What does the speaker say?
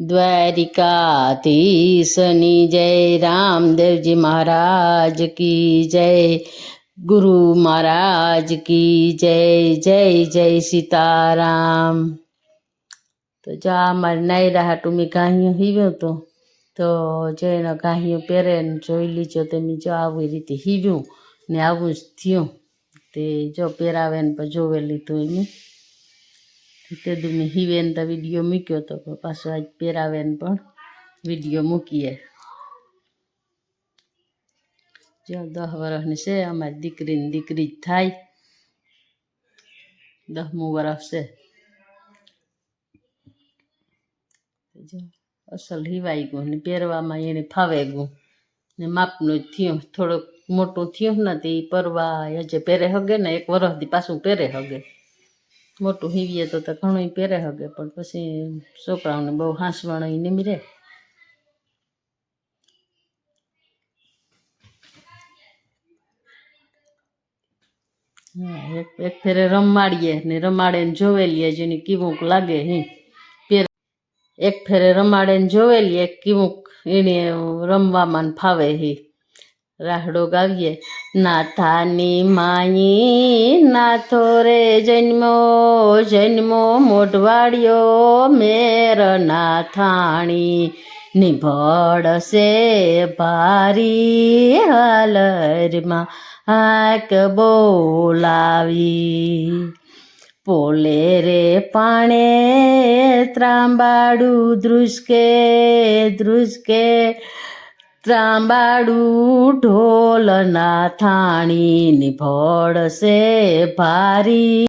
દ્વારિકાધીશની જય રામદેવજી મહારાજ કી જય ગુરુ મહારાજ કી જય જય જય સીતારામ તો જા અમારે નાયરા હાટું મેં ગાહિયું હીવ્યું તો તો જો એનો ગાહિયું પહેરે ને જોઈ લીજો તમે જો આવી રીતે હીવ્યું ને આવું જ થયું તે જો પહેરાવે ને પછી જોવે લીધું એમ તે દુ મેં હીવે તો વીડિયો મૂક્યો તો પાછો આજ પહેરાવે ને પણ વીડિયો મૂકીએ. જો દસ વર્ષની છે, અમારી દીકરીને દીકરી જ થાય. દસમું વર્ષ છે. અસલ હિવાઈ ગયું ને પહેરવામાં એને ફાવે ગયું. ને માપનું જ થયું. થોડુંક મોટું થયું ને તે પરવા હજે પહેરે હગે ને એક વરસથી પાછું પહેરે હગે. મોટું હીવીએ તો તો ઘણું પહેરે હગે પણ પછી છોકરાઓને બહુ હાંસવાણ નિમરે હા એક એક ફેરે રમાડીએ ને રમાડે ને જોવે લઈએ જેની કેવુંક લાગે હી પેર એક ફેરે રમાડે ને જોવે લઈએ કેવુંક એને રમવામાં ને ફાવે હી રાહડો ગાવીએ. નાથાની માઈ નાથો રે જન્મો જન્મો મોઢવાડિયો, મેર નાથાણી. નિભળશે ભારી હાલરમાં હાક બોલાવી. પોલે રે પાણે ત્રાંબાડું ધ્રુસકે ધ્રુસકે ત્રાંબાડું ઢોલના થાણી નિભળશે ભારી.